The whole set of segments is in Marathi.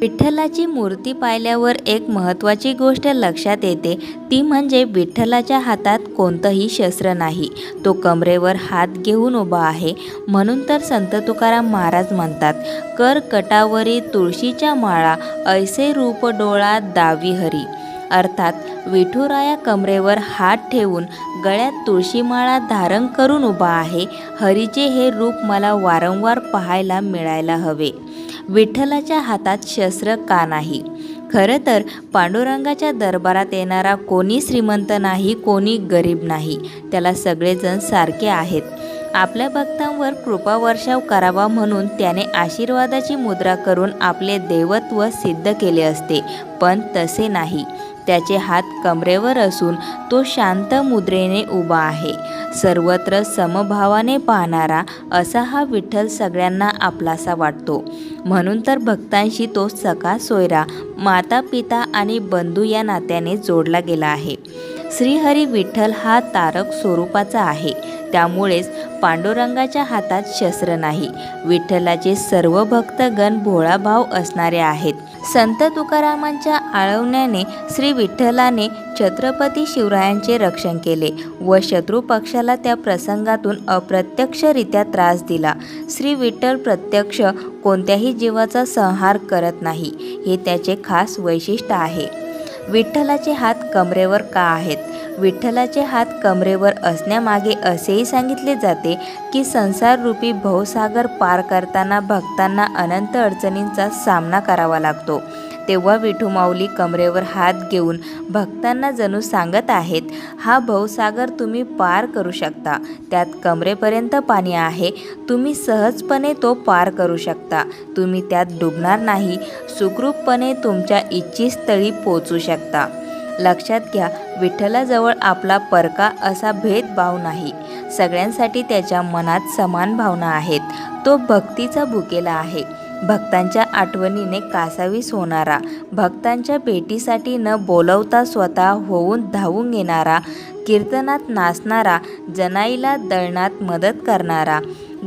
विठ्ठलाची मूर्ती पाहिल्यावर एक महत्त्वाची गोष्ट लक्षात येते. ती म्हणजे विठ्ठलाच्या हातात कोणतंही शस्त्र नाही. तो कमरेवर हात घेऊन उभा आहे. म्हणून तर संत तुकाराम महाराज म्हणतात कर कटावरी तुळशीच्या माळा ऐसे रूप डोळा दावी हरी. अर्थात विठुराया कमरेवर हात ठेवून गळ्यात तुळशीमाळा धारण करून उभा आहे. हरीचे हे रूप मला वारंवार पाहायला मिळायला हवे. विठ्ठलाच्या हातात शस्त्र का नाही? खरं तर पांडुरंगाच्या दरबारात येणारा कोणी श्रीमंत नाही कोणी गरीब नाही त्याला सगळेजण सारखे आहेत. आपल्या भक्तांवर कृपावर्षाव करावा म्हणून त्याने आशीर्वादाची मुद्रा करून आपले देवत्व सिद्ध केले असते पण तसे नाही. त्याचे हात कमरेवर असून तो शांत मुद्रेने उभा आहे. सर्वत्र समभावाने पाहणारा असा हा विठ्ठल सगळ्यांना आपलासा वाटतो. म्हणून तर भक्तांशी तो सखा सोयरा माता पिता आणि बंधू या नात्याने जोडला गेला आहे. श्रीहरी विठ्ठल हा तारक स्वरूपाचा आहे. त्यामुळेच पांडुरंगाच्या हातात शस्त्र नाही. विठ्ठलाचे सर्व भक्तगण भोळाभाव असणारे आहेत. संत तुकारामांच्या आळवण्याने श्री विठ्ठलाने छत्रपती शिवरायांचे रक्षण केले व शत्रू पक्षाला त्या प्रसंगातून अप्रत्यक्षरित्या त्रास दिला. श्री विठ्ठल प्रत्यक्ष कोणत्याही जीवाचा संहार करत नाही हे त्याचे खास वैशिष्ट्य आहे. विठ्ठलाचे हात कमरेवर का आहेत? विठ्ठलाचे हात कमरेवर असण्यामागे असेही सांगितले जाते की संसाररूपी भवसागर पार करताना भक्तांना अनंत अडचणींचा सामना करावा लागतो. तेव्हा विठू माऊली कमरेवर हात घेऊन भक्तांना जणू सांगत आहेत हा भवसागर तुम्ही पार करू शकता. त्यात कमरेपर्यंत पाणी आहे. तुम्ही सहजपणे तो पार करू शकता. तुम्ही त्यात डुबणार नाही. सुखरूपपणे तुमच्या इच्छितस्थळी पोचू शकता. लक्षात घ्या विठ्ठलाजवळ आपला परका असा भेदभाव नाही. सगळ्यांसाठी त्याच्या मनात समान भावना आहेत. तो भक्तीचा भुकेला आहे. भक्तांच्या आठवणीने कासावीस होणारा भक्तांच्या भेटीसाठी न बोलवता स्वतः होऊन धावून येणारा कीर्तनात नाचणारा जनाईला दळणात मदत करणारा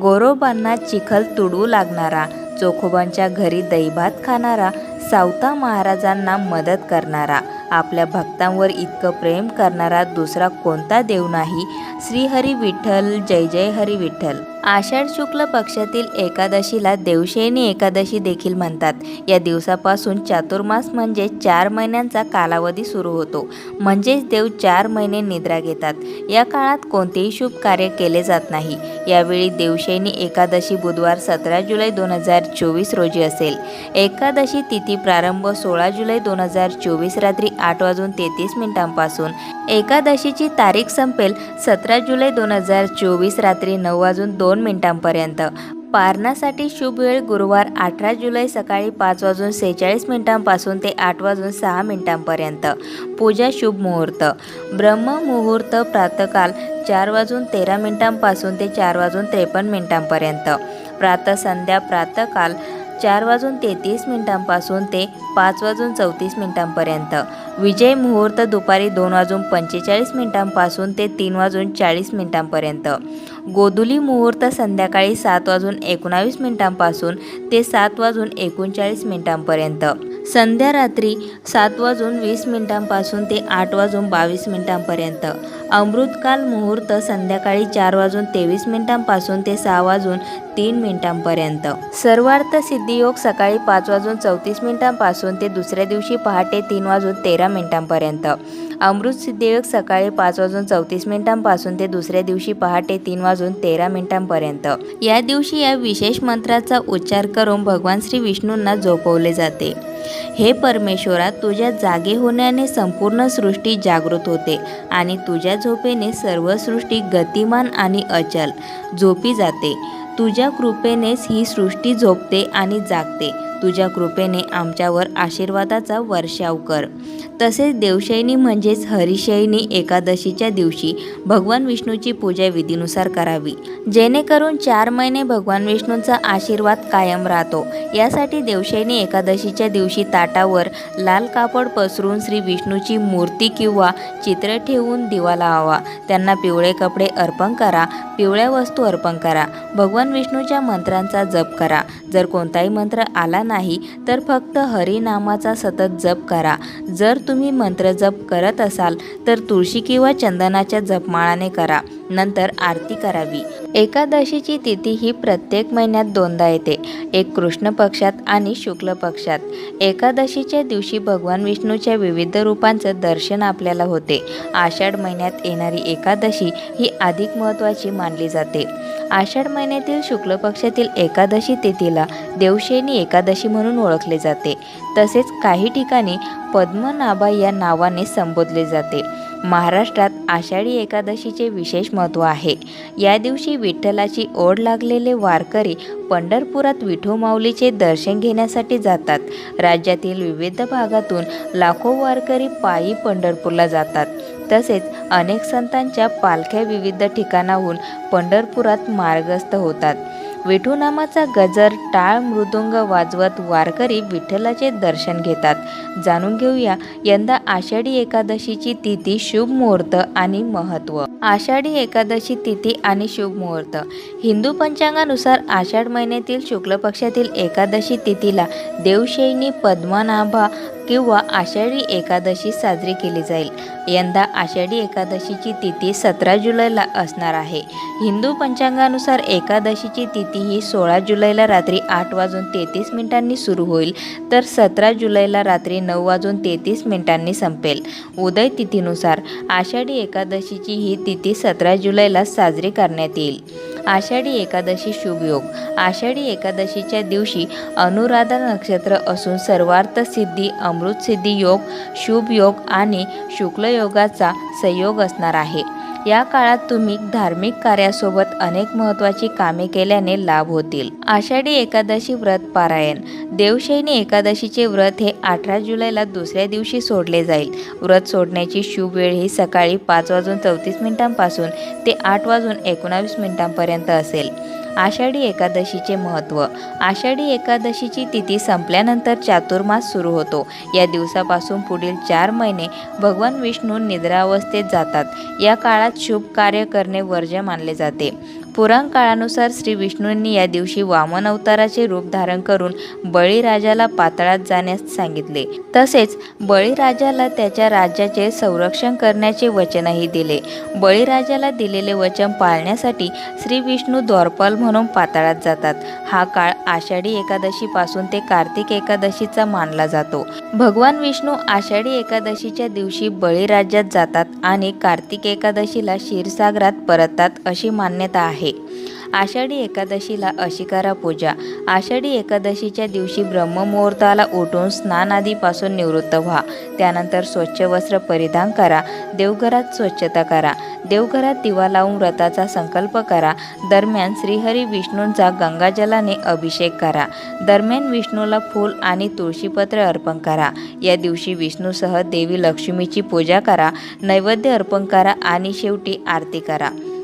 गोरोबांना चिखल तुडवू लागणारा चोखोबांच्या घरी दैभात खाणारा सावता महाराजांना मदत करणारा आपल्या भक्तांवर इतकं प्रेम करणारा दुसरा कोणता देव नाही? श्रीहरी विठ्ठल जय जय हरी विठ्ठल. आषाढ शुक्ल पक्षातील एकादशीला देवशयनी एकादशी देखील म्हणतात. या दिवसापासून चातुर्मास म्हणजे चार महिन्यांचा कालावधी सुरू होतो. म्हणजेच देव चार महिने निद्रा घेतात. या काळात कोणतेही शुभ कार्य केले जात नाही. यावेळी देवशयनी एकादशी बुधवार सतरा जुलै दोन हजार चोवीस रोजी असेल. एकादशी तिथी प्रारंभ सोळा जुलै दोन हजार चोवीस रात्री आठ वाजून तेहतीस मिनिटांपासून. एकादशीची तारीख संपेल सतरा जुलै दोन हजार चोवीस रात्री नऊ वाजून दोन मिनिटांपर्यंत. पारणासाठी शुभ वेळ गुरुवार अठरा जुलै सकाळी पाच वाजून सेहेचाळीस मिनिटांपासून ते आठ वाजून सहा मिनिटांपर्यंत. पूजा शुभ मुहूर्त. ब्रह्ममुहूर्त प्रातकाल चार वाजून तेरा मिनिटांपासून ते चार वाजून त्रेपन्न मिनिटांपर्यंत. प्रातः संध्या प्रातकाल चार वाजून तेहतीस मिनिटांपासून ते पाच वाजून चौतीस मिनिटांपर्यंत. विजय मुहूर्त दुपारी दोन वाजून पंचेचाळीस मिनिटांपासून ते तीन वाजून चाळीस मिनिटांपर्यंत. गोधुली मुहूर्त संध्याकाळी सात वाजून एकोणावीस मिनिटांपासून ते सात वाजून एकोणचाळीस मिनिटांपर्यंत. संध्या रात्री सात वाजून वीस मिनिटांपासून ते आठ वाजून बावीस मिनिटांपर्यंत. अमृतकाल मुहूर्त संध्याकाळी चार वाजून तेवीस मिनिटांपासून ते सहा वाजून तीन मिनिटांपर्यंत. सर्वार्थ सिद्धियोग सकाळी पाच वाजून चौतीस मिनिटांपासून ते दुसऱ्या दिवशी पहाटे तीन वाजून तेरा मिनिटांपर्यंत. अमृत सिद्धियोग सकाळी पाच वाजून चौतीस मिनिटांपासून ते दुसऱ्या दिवशी पहाटे तीन वाजून तेरा मिनिटांपर्यंत. या दिवशी या विशेष मंत्राचा उच्चार करून भगवान श्री विष्णूंना झोपवले जाते. हे परमेश्वरा तुझ्या जागे होण्याने संपूर्ण सृष्टी जागृत होते आणि तुझ्या झोपेने सर्व सृष्टी गतिमान आणि अचल झोपी जाते. तुझ्या कृपेनेच ही सृष्टी झोपते आणि जागते. तुझ्या कृपेने आमच्यावर आशीर्वादाचा वर्षाव कर. तसेच देवशयनी म्हणजेच हरिशयनी एकादशीच्या दिवशी भगवान विष्णूची पूजा विधीनुसार करावी. जेणेकरून चार महिने भगवान विष्णूंचा आशीर्वाद कायम राहतो. यासाठी देवशयनी एकादशीच्या दिवशी ताटावर लाल कापड पसरून श्री विष्णूची मूर्ती किंवा चित्र ठेवून दिवा लावा त्यांना पिवळे कपडे अर्पण करा पिवळ्या वस्तू अर्पण करा. भगवान विष्णूच्या मंत्रांचा जप करा. जर कोणताही मंत्र आला नाही नाही तर फक्त हरिनामाचा सतत जप करा. जर तुम्ही मंत्र जप करत असाल तर तुळशी किंवा चंदनाच्या जपमाळाने करा. नंतर आरती करावी. एकादशीची तिथी ही प्रत्येक महिन्यात दोनदा येते. एक कृष्ण पक्षात आणि शुक्ल पक्षात. एकादशीच्या दिवशी भगवान विष्णूच्या विविध रूपांचं दर्शन आपल्याला होते. आषाढ महिन्यात येणारी एकादशी ही अधिक महत्त्वाची मानली जाते. आषाढ महिन्यातील शुक्ल पक्षातील एकादशी तिथीला देवशेनी एकादशी म्हणून ओळखले जाते. तसेच काही ठिकाणी पद्मनाभा या नावाने संबोधले जाते. महाराष्ट्रात आषाढी एकादशीचे विशेष महत्त्व आहे. या दिवशी विठ्ठलाची ओढ लागलेले वारकरी पंढरपुरात विठोमाऊलीचे दर्शन घेण्यासाठी जातात. राज्यातील विविध भागातून लाखो वारकरी पायी पंढरपूरला जातात. तसेच अनेक संतांच्या पालख्या विविध ठिकाणाहून पंढरपुरात मार्गस्थ होतात. विठूनामाचा गजर टाळ मृदुंग वाजवत वारकरी विठ्ठलाचे दर्शन घेतात. जाणून घेऊया यंदा आषाढी एकादशीची तिथी शुभ मुहूर्त आणि महत्त्व आषाढी एकादशी तिथी आणि शुभ मुहूर्त. हिंदू पंचांगानुसार आषाढ महिन्यातील शुक्ल पक्षातील एकादशी तिथीला देवशैनी पद्मनाभा किंवा आषाढी एकादशी साजरी केली जाईल. यंदा आषाढी एकादशीची तिथी सतरा जुलैला असणार आहे. हिंदू पंचांगानुसार एकादशीची तिथी ही सोळा जुलैला रात्री आठ वाजून तेहतीस मिनिटांनी सुरू होईल तर सतरा जुलैला रात्री नऊ वाजून तेहतीस मिनिटांनी संपेल. उदय तिथीनुसार आषाढी एकादशीची ही तिथी सतरा जुलैला साजरी करण्यात येईल. आषाढी एकादशी शुभयोग आषाढी एकादशीच्या दिवशी अनुराधा नक्षत्र असून सर्वार्थ सिद्धी अमृतसिद्धी योग शुभ योग आणि शुक्ल योगाचा संयोग असणार आहे. या काळात तुम्ही धार्मिक कार्यासोबत अनेक महत्त्वाची कामे केल्याने लाभ होतील. आषाढी एकादशी व्रत पारायण. देवशैनी एकादशीचे व्रत हे अठरा जुलैला दुसऱ्या दिवशी सोडले जाईल. व्रत सोडण्याची शुभ वेळ ही सकाळी पाच वाजून चौतीस मिनिटांपासून ते आठ वाजून एकोणावीस मिनिटांपर्यंत असेल. आषाढी एकादशीचे महत्त्व. आषाढी एकादशीची तिथी संपल्यानंतर चातुर्मास सुरू होतो. या दिवसापासून पुढील चार महिने भगवान विष्णू निद्रावस्थेत जातात. या काळात शुभ कार्य करणे वर्ज्य मानले जाते. पुराण काळानुसार श्री विष्णूंनी या दिवशी वामन अवताराचे रूप धारण करून बळीराजाला पातळात जाण्यास सांगितले. तसेच बळीराजाला त्याच्या राज्याचे संरक्षण करण्याचे वचनही दिले. बळीराजाला दिलेले वचन पाळण्यासाठी श्री विष्णू द्वारपाल म्हणून पाताळात जातात. हा काळ आषाढी एकादशीपासून ते कार्तिक एकादशीचा मानला जातो. भगवान विष्णू आषाढी एकादशीच्या दिवशी बळीराज्यात जातात आणि कार्तिक एकादशीला क्षीरसागरात परततात अशी मान्यता आहे. आषाढी एकादशीला अशिकारा पूजा. आषाढी एकादशीच्या दिवशी ब्रह्ममुहूर्ताला उठून स्नान आदीपासून निवृत्त व्हा. त्यानंतर स्वच्छ वस्त्र परिधान करा. देवघरात स्वच्छता करा. देवघरात दिवा लावून व्रताचा संकल्प करा. दरम्यान श्रीहरी विष्णूंचा गंगाजलाने अभिषेक करा. दरम्यान विष्णूला फूल आणि तुळशीपत्र अर्पण करा. या दिवशी विष्णूसह देवी लक्ष्मीची पूजा करा. नैवेद्य अर्पण करा आणि शेवटी आरती करा.